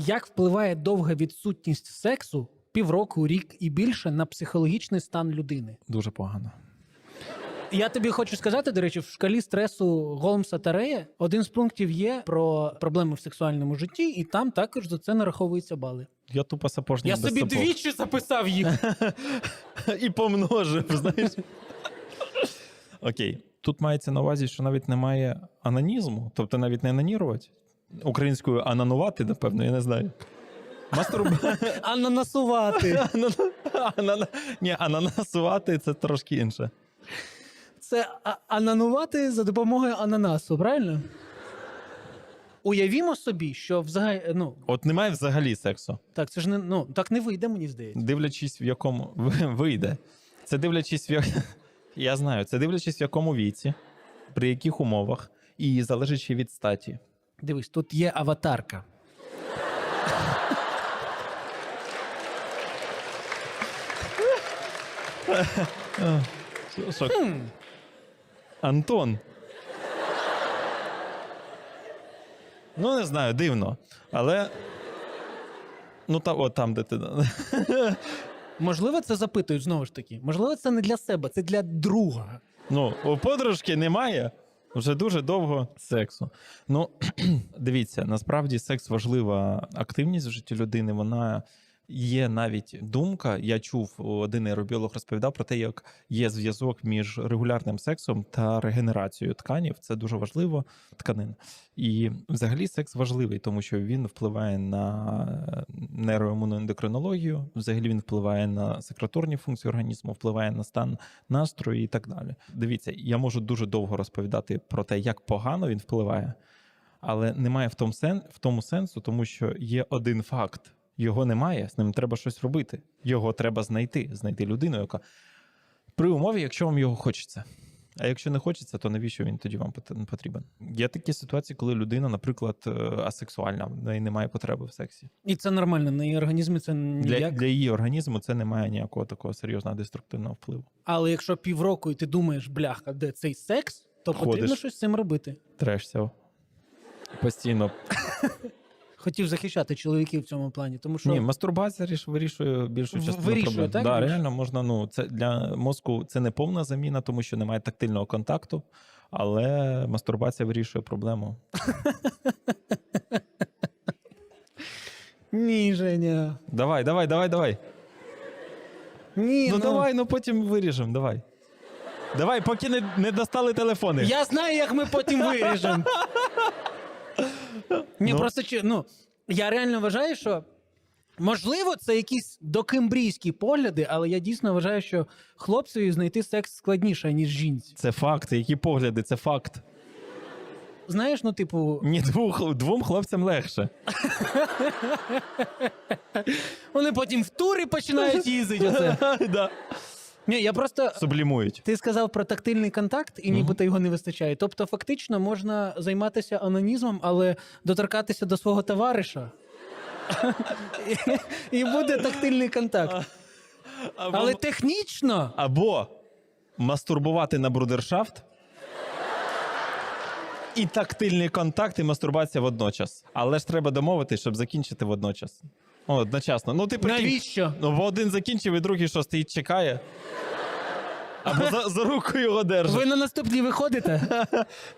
Як впливає довга відсутність сексу півроку, рік і більше на психологічний стан людини? Дуже погано. Я тобі хочу сказати, до речі, в шкалі стресу Голмса та Рея один з пунктів є про проблеми в сексуальному житті, і там також за це нараховуються бали. Я тупо сапожник Я без собі сапог. двічі записав їх. і помножив, знаєш. Окей. Тут мається на увазі, що навіть немає анонізму, тобто навіть не анонірувати. Українською ананувати, напевно, я не знаю. Мастурб... Ананасувати. Анана... Ні, ананасувати це трошки інше. Це а- ананувати за допомогою ананасу, правильно? Уявімо собі, що взагалі, ну От немає взагалі сексу. так, це ж не ну так не вийде, мені здається. Дивлячись, в якому ви- вийде. Це дивлячись, в як... я знаю, це дивлячись, в якому віці, при яких умовах, і залежачи від статі. Дивись, тут є аватарка. Антон. Ну, не знаю, дивно. Але. Ну, та, от там, де ти. Можливо, це запитують знову ж таки. Можливо, це не для себе, це для друга. Ну, у подружки немає вже дуже довго сексу. Ну, дивіться, насправді секс важлива активність в житті людини. Вона є навіть думка. Я чув, один нейробіолог розповідав про те, як є зв'язок між регулярним сексом та регенерацією тканів. Це дуже важливо тканин. І взагалі секс важливий, тому що він впливає на нейроімунну ендокринологію, взагалі він впливає на секреторні функції організму, впливає на стан настрою і так далі. Дивіться, я можу дуже довго розповідати про те, як погано він впливає, але немає в тому сенсу, тому що є один факт. Його немає, з ним треба щось робити. Його треба знайти, знайти людину, яка при умові, якщо вам його хочеться. А якщо не хочеться, то навіщо він тоді вам потрібен? Є такі ситуації, коли людина, наприклад, е, асексуальна, в неї немає потреби в сексі. І це нормально, на її організмі це Для, для її організму це не має ніякого такого серйозного деструктивного впливу. Але якщо півроку і ти думаєш, бляха, де цей секс, то Ходиш. потрібно щось з цим робити. Трешся. Постійно. Хотів захищати чоловіків в цьому плані, тому що Ні, мастурбація ріш, вирішує більшу В- частину вирішує, проблем. так, Да, реально можна, ну, це для мозку це не повна заміна, тому що немає тактильного контакту, але мастурбація вирішує проблему. ні, Женя. Давай, давай, давай, давай. Ні, Ну, давай, ну потім виріжемо, давай. Давай, поки не, не достали телефони. Я знаю, як ми потім виріжемо. Ні, Ну. просто ну, я реально вважаю, що можливо, це якісь докембрійські погляди, але я дійсно вважаю, що хлопцеві знайти секс складніше, ніж жінці. Це факти, які погляди, це факт. Знаєш, ну, типу, Ні, двох, двом хлопцям легше. вони потім в тури починають їздити. Ні, я просто. Сублімують. Ти сказав про тактильний контакт, і нібито його не вистачає. Тобто, фактично, можна займатися анонізмом, але доторкатися до свого товариша. І- буде тактильний контакт. Але технічно Або мастурбувати на брудершафт. І тактильний контакт, і мастурбація водночас. Але ж треба домовитись, щоб закінчити водночас. Одночасно. Ну, ти прикинь, навіщо? Ну, бо один закінчив, і другий що стоїть, чекає. Або за, за руку його держить. Ви на наступній виходите?